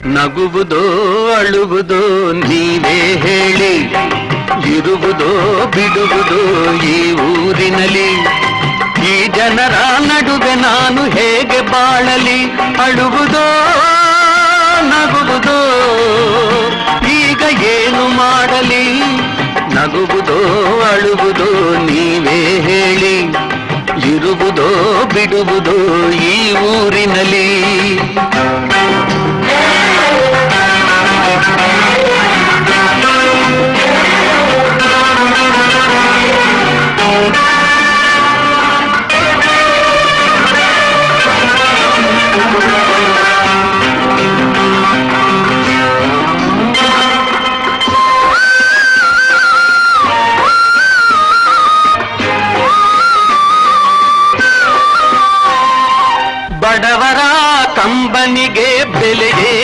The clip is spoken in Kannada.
ನಗುವುದೋ ಅಳುವುದೋ ನೀವೇ ಹೇಳಿ, ಇರುವುದೋ ಬಿಡುವುದೋ ಈ ಊರಿನಲ್ಲಿ. ಈ ಜನರ ನಡುವೆ ನಾನು ಹೇಗೆ ಬಾಳಲಿ, ಅಳುವುದೋ ನಗುವುದೋ, ಈಗ ಏನು ಮಾಡಲಿ? ನಗುವುದೋ ಅಳುವುದೋ ನೀವೇ ಹೇಳಿ, ಇರುವುದೋ ಬಿಡುವುದೋ ಈ ಊರಿನಲ್ಲಿ. ಬಡವರ ಕಂಬನಿಗೆ ಬೆಲೆ